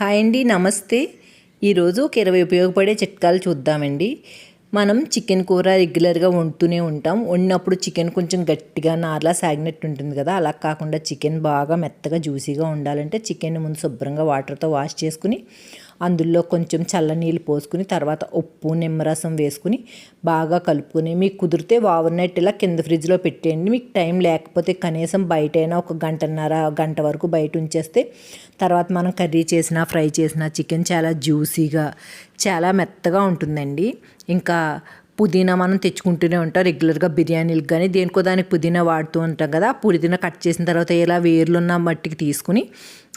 Hi అండి నమస్తే. ఈరోజు ఒక ఇరవై ఉపయోగపడే చిట్కాలు చూద్దామండి. మనం చికెన్ కూర రెగ్యులర్గా వండుతూనే ఉంటాం. వండినప్పుడు చికెన్ కొంచెం గట్టిగా నార్లా సాగినట్టు ఉంటుంది కదా అలా కాకుండా చికెన్ బాగా మెత్తగా జ్యూసీగా ఉండాలంటే చికెన్ ముందు శుభ్రంగా వాటర్తో వాష్ చేసుకుని అందులో కొంచెం చల్లనీళ్ళు పోసుకుని తర్వాత ఉప్పు నిమ్మరసం వేసుకుని బాగా కలుపుకొని మీకు కుదిరితే ఓవర్ నైట్ ఇలా కింద ఫ్రిడ్జ్లో పెట్టేయండి. మీకు టైం లేకపోతే కనీసం బయట అయినా ఒక గంటన్నర గంట వరకు బయట ఉంచేస్తే తర్వాత మనం కర్రీ చేసిన ఫ్రై చేసిన చికెన్ చాలా జ్యూసీగా చాలా మెత్తగా ఉంటుందండి. ఇంకా పుదీనా మనం తెచ్చుకుంటూనే ఉంటాం. రెగ్యులర్గా బిర్యానీలకు కానీ దేనికో దానికి పుదీనా వాడుతూ ఉంటాం కదా. ఆ పుదీనా కట్ చేసిన తర్వాత ఇలా వేర్లున్న మట్టికి తీసుకుని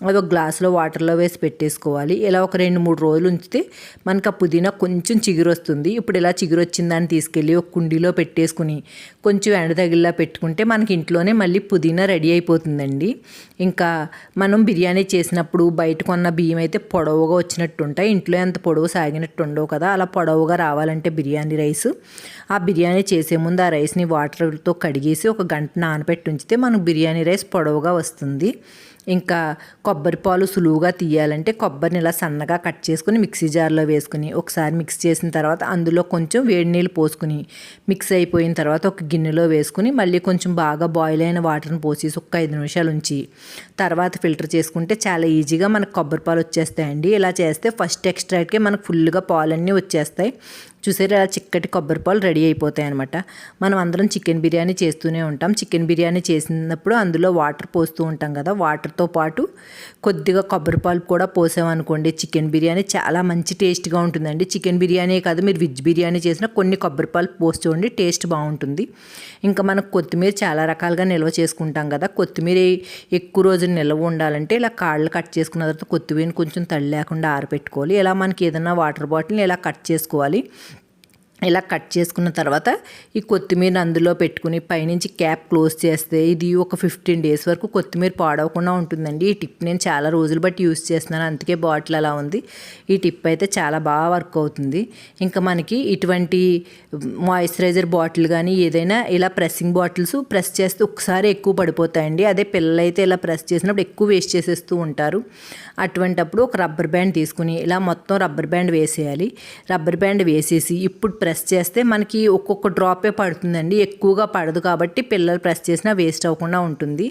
అవి ఒక గ్లాసులో వాటర్లో వేసి పెట్టేసుకోవాలి. ఇలా ఒక రెండు మూడు రోజులు ఉంచితే మనకు ఆ పుదీనా కొంచెం చిగురు వస్తుంది. ఇప్పుడు ఇలా చిగురు వచ్చిందని తీసుకెళ్ళి ఒక కుండీలో పెట్టేసుకుని కొంచెం ఎండ తగిలిలా పెట్టుకుంటే మనకి ఇంట్లోనే మళ్ళీ పుదీనా రెడీ అయిపోతుందండి. ఇంకా మనం బిర్యానీ చేసినప్పుడు బయట కొన్న బియ్యం అయితే పొడవుగా వచ్చినట్టు ఉంటాయి ఇంట్లో ఎంత పొడవు సాగినట్టు ఉండవు కదా. అలా పొడవుగా రావాలంటే బిర్యానీ రైస్. ఆ బిర్యానీ చేసే ముందు ఆ రైస్ని వాటర్తో కడిగేసి ఒక గంట నానబెట్టి ఉంచితే మనకు బిర్యానీ రైస్ పొడవుగా వస్తుంది. ఇంకా కొబ్బరి పాలు సులువుగా తీయాలంటే కొబ్బరిని ఇలా సన్నగా కట్ చేసుకుని మిక్సీ జార్లో వేసుకుని ఒకసారి మిక్స్ చేసిన తర్వాత అందులో కొంచెం వేడి నీళ్ళు పోసుకుని మిక్స్ అయిపోయిన తర్వాత ఒక గిన్నెలో వేసుకుని మళ్ళీ కొంచెం బాగా బాయిల్ అయిన వాటర్ని పోసేసి ఒక ఐదు నిమిషాలు ఉంచి తర్వాత ఫిల్టర్ చేసుకుంటే చాలా ఈజీగా మనకు కొబ్బరి పాలు వచ్చేస్తాయండి. ఇలా చేస్తే ఫస్ట్ ఎక్స్ట్రాక్ట్కే మనకు ఫుల్గా పాలన్నీ వచ్చేస్తాయి. చూసారు ఇలా చిక్కటి కొబ్బరి పాలు రెడీ అయిపోతాయి అనమాట మనం అందరం చికెన్ బిర్యానీ చేస్తూనే ఉంటాం. చికెన్ బిర్యానీ చేసినప్పుడు అందులో వాటర్ పోస్తూ ఉంటాం కదా. వాటర్తో పాటు కొద్దిగా కొబ్బరి పాలు కూడా పోసామనుకోండి. చికెన్ బిర్యానీ చాలా మంచి టేస్ట్గా ఉంటుందండి. చికెన్ బిర్యానీ కాదు మీరు వెజ్ బిర్యానీ చేసినా కొన్ని కొబ్బరి పాలు పోసి చూడండి టేస్ట్ బాగుంటుంది. ఇంకా మనకు కొత్తిమీర చాలా రకాలుగా నిల్వ చేసుకుంటాం కదా. కొత్తిమీర ఎక్కువ రోజులు నిల్వ ఉండాలంటే ఇలా కాళ్ళు కట్ చేసుకున్న తర్వాత కొత్తిమీరని కొంచెం తడి లేకుండా ఆరబెట్టుకోవాలి ఇలా మనకి ఏదైనా వాటర్ బాటిల్ని ఇలా కట్ చేసుకోవాలి. ఇలా కట్ చేసుకున్న తర్వాత ఈ కొత్తిమీర అందులో పెట్టుకుని పైనుంచి క్యాప్ క్లోజ్ చేస్తే ఇది ఒక ఫిఫ్టీన్ డేస్ వరకు కొత్తిమీర పాడవకుండా ఉంటుందండి. ఈ టిప్ నేను చాలా రోజులు బట్టి యూస్ చేస్తున్నాను. అందుకే బాటిల్ అలా ఉంది. ఈ టిప్ అయితే చాలా బాగా వర్క్ అవుతుంది. ఇంకా మనకి ఇటువంటి మాయిశ్చరైజర్ బాటిల్ కానీ ఏదైనా ఇలా ప్రెస్సింగ్ బాటిల్స్ ప్రెస్ చేస్తే ఒకసారి ఎక్కువ పడిపోతాయండి. అదే పిల్లలు అయితే ఇలా ప్రెస్ చేసినప్పుడు ఎక్కువ వేస్ట్ చేసేస్తూ ఉంటారు. అటువంటప్పుడు ఒక రబ్బర్ బ్యాండ్ తీసుకుని ఇలా మొత్తం రబ్బర్ బ్యాండ్ వేసేయాలి. రబ్బర్ బ్యాండ్ వేసేసి ఇప్పుడు ప్రెస్ ప్రెస్ చేస్తే మనకి ఒక్కొక్క డ్రాపే పడుతుందండి. ఎక్కువగా పడదు కాబట్టి పిల్లలు ప్రెస్ చేసినా వేస్ట్ అవ్వకుండా ఉంటుంది.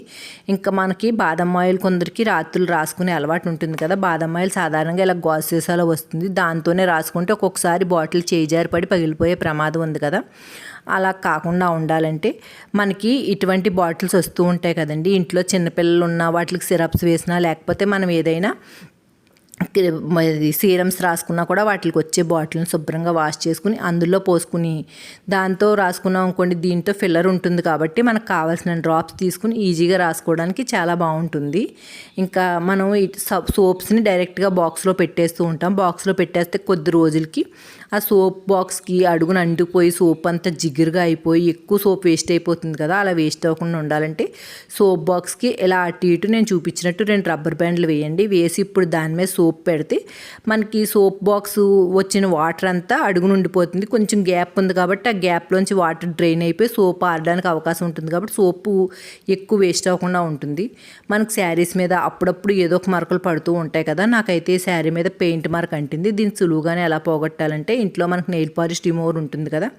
ఇంకా మనకి బాదం ఆయిల్ కొందరికి రాత్రులు రాసుకునే అలవాటు ఉంటుంది కదా. బాదం ఆయిల్ సాధారణంగా ఇలా గాజు సీసాలో వస్తుంది. దాంతోనే రాసుకుంటే ఒక్కొక్కసారి బాటిల్ చేజారి పడి పగిలిపోయే ప్రమాదం ఉంది కదా. అలా కాకుండా ఉండాలంటే మనకి ఇటువంటి బాటిల్స్ వస్తూ ఉంటాయి కదండి. ఇంట్లో చిన్నపిల్లలు ఉన్న వాటికి సిరప్స్ వేసినా లేకపోతే మనం ఏదైనా సీరమ్స్ రాసుకున్నా కూడా వాటికి వచ్చే బాటిల్ని శుభ్రంగా వాష్ చేసుకుని అందులో పోసుకుని దాంతో రాసుకున్నాం అనుకోండి దీంతో ఫిల్లర్ ఉంటుంది కాబట్టి మనకు కావాల్సిన డ్రాప్స్ తీసుకుని ఈజీగా రాసుకోవడానికి చాలా బాగుంటుంది. ఇంకా మనం సోప్స్ని డైరెక్ట్గా బాక్స్లో పెట్టేస్తూ ఉంటాం. బాక్స్లో పెట్టేస్తే కొద్ది రోజులకి ఆ సోప్ బాక్స్కి అడుగున అంటుకుపోయి సోప్ అంతా జిగురుగా అయిపోయి ఎక్కువ సోప్ వేస్ట్ అయిపోతుంది కదా అలా వేస్ట్ అవ్వకుండా ఉండాలంటే సోప్ బాక్స్కి ఇలా అటు ఇటు నేను చూపించినట్టు రెండు రబ్బర్ బ్యాండ్లు వేయండి. వేసి ఇప్పుడు దాని మీద సోప్ పెడితే మనకి సోప్ బాక్స్ వచ్చిన వాటర్ అంతా అడుగున ఉండిపోతుంది. కొంచెం గ్యాప్ ఉంది కాబట్టి ఆ గ్యాప్లోంచి వాటర్ డ్రైన్ అయిపోయి సోప్ ఆడడానికి అవకాశం ఉంటుంది కాబట్టి సోపు ఎక్కువ వేస్ట్ అవ్వకుండా ఉంటుంది. మనకు శారీస్ మీద అప్పుడప్పుడు ఏదో ఒక మరకలు పడుతూ ఉంటాయి కదా నాకైతే శారీ మీద పెయింట్ మార్క్ అంటింది. దీన్ని సులువుగానే ఎలా పోగొట్టాలంటే ఇంట్లో మనకు నెయిల్ పాలిష్ రిమూవర్ ఉంటుంది కదా.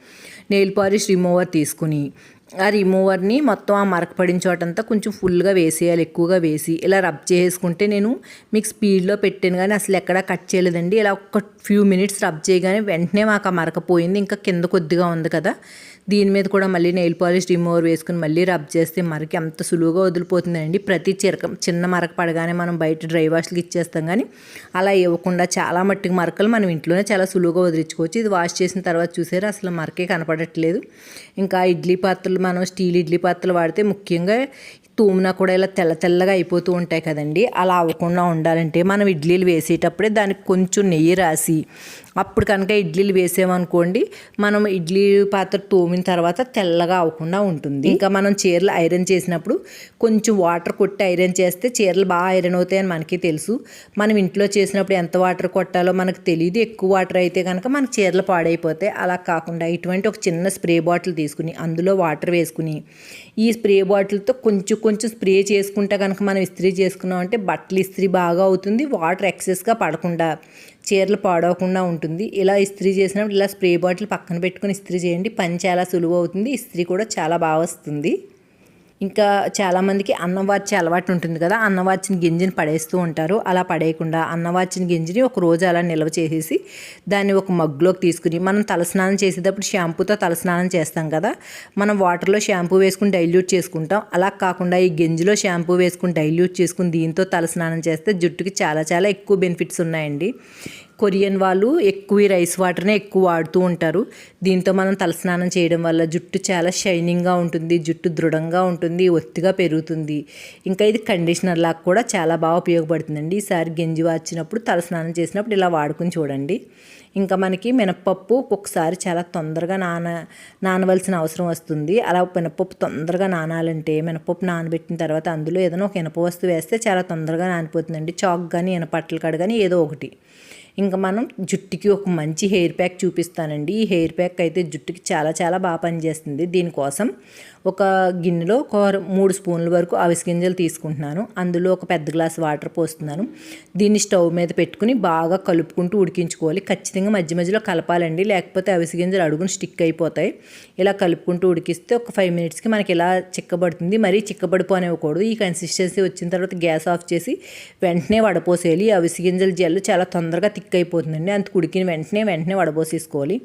నెయిల్ పాలిష్ రిమూవర్ తీసుకుని ఆ రిమూవర్ని మొత్తం ఆ మరక పడిన చోటంతా కొంచెం ఫుల్గా వేసేయాలి ఎక్కువగా వేసి. ఇలా రబ్ చేసుకుంటే నేను మీకు స్పీడ్లో పెట్టాను కానీ అసలు ఎక్కడా కట్ చేయలేదండి. ఇలా ఒక ఫ్యూ మినిట్స్ రబ్ చేయగానే వెంటనే మాకు ఆ మరక పోయింది. ఇంకా కింద కొద్దిగా ఉంది కదా. దీని మీద కూడా మళ్ళీ నెయిల్ పాలిష్ రిమూవర్ వేసుకుని మళ్ళీ రబ్ చేస్తే మరకి అంత సులువుగా వదిలిపోతుందండి. ప్రతి చిరక చిన్న మరక పడగానే మనం బయట డ్రై వాష్లకి ఇచ్చేస్తాం కానీ అలా ఇవ్వకుండా చాలా మట్టికి మరకలు మనం ఇంట్లోనే చాలా సులువుగా వదిలించుకోవచ్చు. ఇది వాష్ చేసిన తర్వాత చూసారు అసలు మరకే కనపడట్లేదు. ఇంకా ఇడ్లీ పాత్రలు మనం స్టీల్ ఇడ్లీ పాత్రలు వాడితే ముఖ్యంగా తూమున కూడా ఇలా తెల్ల తెల్లగా అయిపోతూ ఉంటాయి కదండి. అలా అవ్వకుండా ఉండాలంటే మనం ఇడ్లీలు వేసేటప్పుడే దానికి కొంచెం నెయ్యి రాసి అప్పుడు కనుక ఇడ్లీలు వేసామనుకోండి మనం ఇడ్లీ పాత్ర తోమిన తర్వాత తెల్లగా అవ్వకుండా ఉంటుంది. ఇంకా మనం చీరలు ఐరన్ చేసినప్పుడు కొంచెం వాటర్ కొట్టి ఐరన్ చేస్తే చీరలు బాగా ఐరన్ అవుతాయని మనకి తెలుసు. మనం ఇంట్లో చేసినప్పుడు ఎంత వాటర్ కొట్టాలో మనకు తెలియదు ఎక్కువ వాటర్ అయితే కనుక మన చీరలు పాడైపోతాయి. అలా కాకుండా ఇటువంటి ఒక చిన్న స్ప్రే బాటిల్ తీసుకుని అందులో వాటర్ వేసుకుని ఈ స్ప్రే బాటిల్తో కొంచెం కొంచెం స్ప్రే చేసుకుంటే కనుక మనం ఇస్త్రీ చేసుకున్నాం అంటే బట్టలు ఇస్త్రీ బాగా అవుతుంది. వాటర్ ఎక్సెస్గా పడకుండా చీరలు పాడవకుండా ఉంటుంది. ఇలా ఇస్త్రీ చేసినప్పుడు ఇలా స్ప్రే బాటిల్ పక్కన పెట్టుకుని ఇస్త్రీ చేయండి. పని చాలా సులువు అవుతుంది. ఇస్త్రీ కూడా చాలా బాగా వస్తుంది. ఇంకా చాలామందికి అన్నం వార్చే అలవాటు ఉంటుంది కదా అన్నం వార్చిన గింజని పడేస్తూ ఉంటారు. అలా పడేయకుండా అన్నం వార్చిన గింజని ఒక రోజు అలా నిల్వ చేసేసి దాన్ని ఒక మగ్గులోకి తీసుకుని మనం తలస్నానం చేసేటప్పుడు షాంపూతో తలస్నానం చేస్తాం కదా మనం వాటర్లో షాంపూ వేసుకుని డైల్యూట్ చేసుకుంటాం. అలా కాకుండా ఈ గింజలో షాంపూ వేసుకుని డైల్యూట్ చేసుకుని దీంతో తలస్నానం చేస్తే జుట్టుకి చాలా చాలా ఎక్కువ బెనిఫిట్స్ ఉన్నాయండి. కొరియన్ వాళ్ళు ఎక్కువ ఈ రైస్ వాటర్నే ఎక్కువ వాడుతూ ఉంటారు. దీంతో మనం తలస్నానం చేయడం వల్ల జుట్టు చాలా షైనింగ్గా ఉంటుంది జుట్టు దృఢంగా ఉంటుంది ఒత్తిగా పెరుగుతుంది. ఇంకా ఇది కండిషనర్ లాగా కూడా చాలా బాగా ఉపయోగపడుతుందండి. ఈసారి గెంజి వాచినప్పుడు తలస్నానం చేసినప్పుడు ఇలా వాడుకుని చూడండి. ఇంకా మనకి మినప్పప్పు ఒక్కొక్కసారి చాలా తొందరగా నాన నానవలసిన అవసరం వస్తుంది. అలా మినపప్పు తొందరగా నానాలంటే మినపప్పు నానబెట్టిన తర్వాత అందులో ఏదైనా ఒక ఇనప వస్తువు వేస్తే చాలా తొందరగా నానిపోతుందండి. చాక్ కానీ ఇనపట్టలు కాడ కానీ ఏదో ఒకటి. ఇంకా మనం జుట్టుకి ఒక మంచి హెయిర్ ప్యాక్ చూపిస్తానండి. ఈ హెయిర్ ప్యాక్ అయితే జుట్టుకి చాలా చాలా బాగా పనిచేస్తుంది. దీనికోసం ఒక గిన్నెలో ఒక మూడు స్పూన్ల వరకు అవిసి గింజలు తీసుకుంటున్నాను. అందులో ఒక పెద్ద గ్లాస్ వాటర్ పోస్తున్నాను. దీన్ని స్టవ్ మీద పెట్టుకుని బాగా కలుపుకుంటూ ఉడికించుకోవాలి. ఖచ్చితంగా మధ్య మధ్యలో కలపాలండి. లేకపోతే అవిసి గింజలు అడుగును స్టిక్ అయిపోతాయి. ఇలా కలుపుకుంటూ ఉడికిస్తే ఒక ఫైవ్ మినిట్స్కి మనకి ఇలా చిక్కబడుతుంది. మరీ చిక్కబడిపోనివ్వకూడదు ఈ కన్సిస్టెన్సీ వచ్చిన తర్వాత గ్యాస్ ఆఫ్ చేసి వెంటనే వడపోసేయాలి. ఈ అవిసి గింజల జెల్ చాలా తొందరగా థిక్ అయిపోతుందండి. అంత ఉడికిన వెంటనే వెంటనే వడపోసేసుకోవాలి.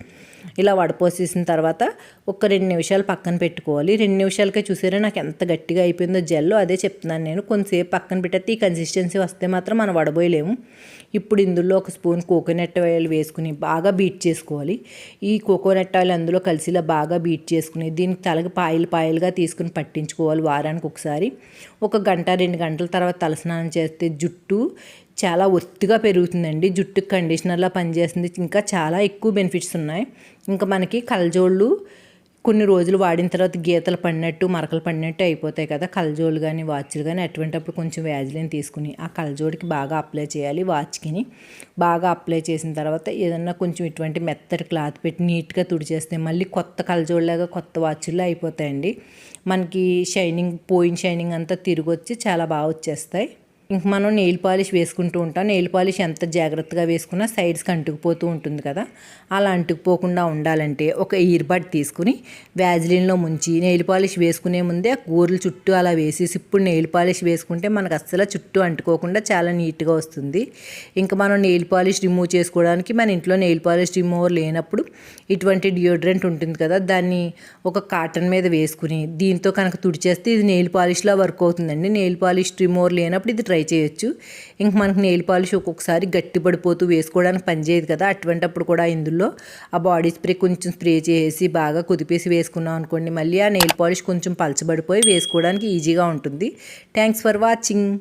ఇలా వడపోసేసిన తర్వాత ఒక రెండు నిమిషాలు పక్కన పెట్టుకోవాలి. రెండు నిమిషాలకే చూసారా నాకు ఎంత గట్టిగా అయిపోయిందో జెల్లో అదే చెప్తున్నాను నేను. కొంతసేపు పక్కన పెట్టేస్తే ఈ కన్సిస్టెన్సీ వస్తే మాత్రం మనం వడబోయలేము. ఇప్పుడు ఇందులో ఒక స్పూన్ కోకోనట్ ఆయిల్ వేసుకుని బాగా బీట్ చేసుకోవాలి. ఈ కోకోనట్ ఆయిల్ అందులో కలిసిలా బాగా బీట్ చేసుకుని దీనికి తలకి పాయలు పాయలుగా తీసుకుని పట్టించుకోవాలి వారానికి ఒకసారి. ఒక గంట రెండు గంటల తర్వాత తలస్నానం చేస్తే జుట్టు చాలా ఒత్తిగా పెరుగుతుందండి. జుట్టు కండిషనర్లా పనిచేస్తుంది. ఇంకా చాలా ఎక్కువ బెనిఫిట్స్ ఉన్నాయి. ఇంకా మనకి కలజోళ్ళు కొన్ని రోజులు వాడిన తర్వాత గీతలు పడినట్టు మరకలు పడినట్టు అయిపోతాయి కదా. కలజోలు కానీ వాచ్లు కానీ అటువంటిప్పుడు కొంచెం వ్యాజిలిన్ తీసుకుని ఆ కలజోడికి బాగా అప్లై చేయాలి వాచ్కిని. బాగా అప్లై చేసిన తర్వాత ఏదన్నా కొంచెం ఇటువంటి మెత్తటి క్లాత్ పెట్టి నీట్గా తుడిచేస్తే మళ్ళీ కొత్త కలజోళ్ళలాగా కొత్త వాచ్ల్లో అయిపోతాయండి. మనకి షైనింగ్ పోయిన షైనింగ్ అంతా తిరిగి వచ్చి చాలా బాగా వచ్చేస్తాయి. ఇంక మనం నెయిల్ పాలిష్ వేసుకుంటూ ఉంటాం. నెయిల్ పాలిష్ ఎంత జాగ్రత్తగా వేసుకున్నా సైడ్స్కి అంటుకుపోతూ ఉంటుంది కదా. అలా అంటుకుపోకుండా ఉండాలంటే ఒక ఇయర్ బడ్ తీసుకుని వ్యాజిలిన్లో ముంచి నెయిల్ పాలిష్ వేసుకునే ముందే ఆ గోర్లు చుట్టూ అలా వేసేసి ఇప్పుడు నెయిల్ పాలిష్ వేసుకుంటే మనకు అస్సలు చుట్టూ అంటుకోకుండా చాలా నీట్గా వస్తుంది. ఇంకా మనం నెయిల్ పాలిష్ రిమూవ్ చేసుకోవడానికి మన ఇంట్లో నెయిల్ పాలిష్ రిమూవర్ లేనప్పుడు ఇటువంటి డియోడ్రెంట్ ఉంటుంది కదా దాన్ని ఒక కాటన్ మీద వేసుకుని దీంతో కనుక తుడిచేస్తే ఇది నెయిల్ పాలిష్లా వర్క్ అవుతుందండి. నెయిల్ పాలిష్ రిమూవర్ లేనప్పుడు ఇది ట్రై చేయొచ్చు. ఇంక మనకి నెయిల్ పాలిష్ ఒక్కొక్కసారి గట్టి పడిపోతూ వేసుకోవడానికి పనిచేయదు కదా. అటువంటప్పుడు కూడా ఇందులో ఆ బాడీ స్ప్రే కొంచెం స్ప్రే చేసి బాగా కుదిపేసి వేసుకున్నాం అనుకోండి. మళ్ళీ ఆ నెయిల్ పాలిష్ కొంచెం పలచబడిపోయి వేసుకోవడానికి ఈజీగా ఉంటుంది. Thanks for watching